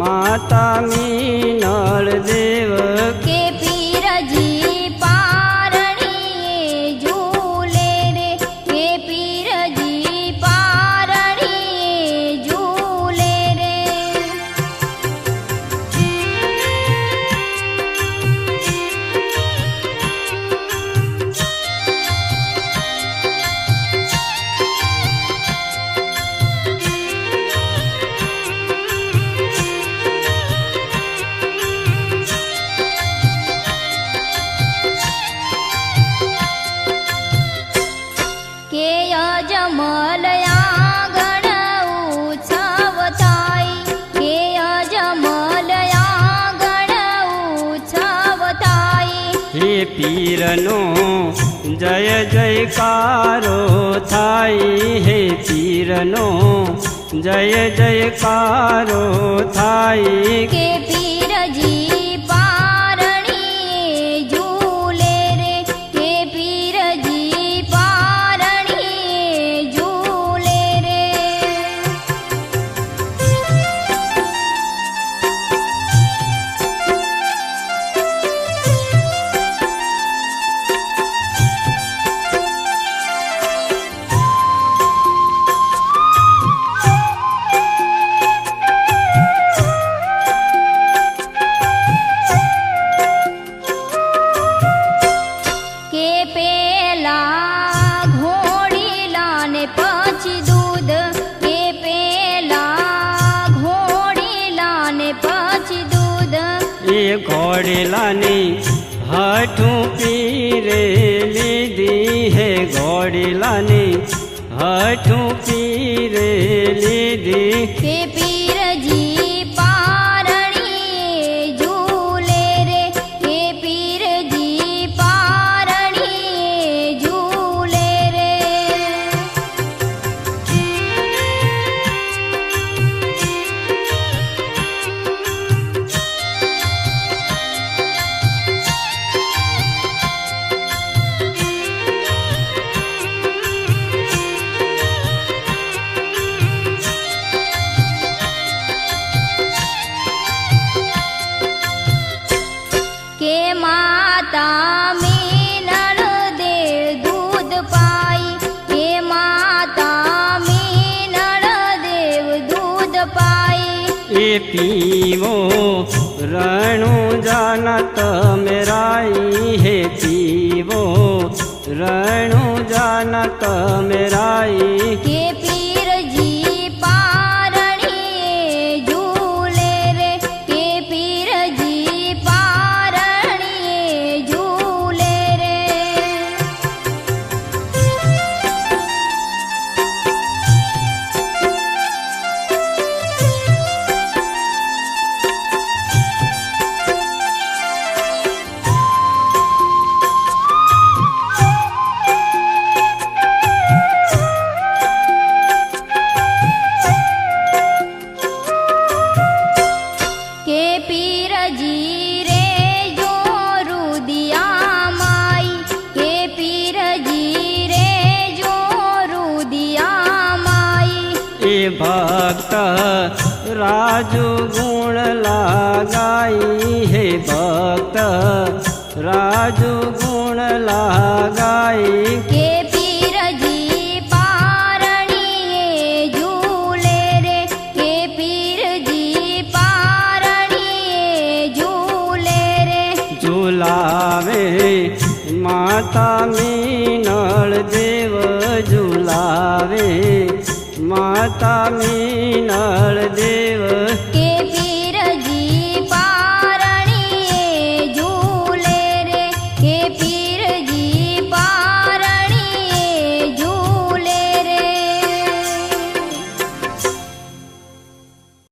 માતા મી નળ દેવ પીરનો જય જયકારો થાય હે પીરનો જય જયકારો થાય કે પીરજી ઘોડેલાની હઠું પીરે લીધી હે ઘોડીલાની હઠું પીરે લીધી માતા મીનળ દેવ દૂધ પાઈ. કે માતા મીનળ દેવ દૂધ પાઈ. એ પીવો રણું જાનત મેરાઈ. હે પીવો રણુ જાનત મેરાઈ. કે પીરજી રે જો રુદિયા માઈ કે પીરજી રે જો રુદિયા માઈ એ ભક્ત રાજુ ગુણ લાગાઈ, હે ભક્ત રાજુ ગુણ લાગાઈ. માતા મીનળ દેવ ઝુલાવે માતા દેવ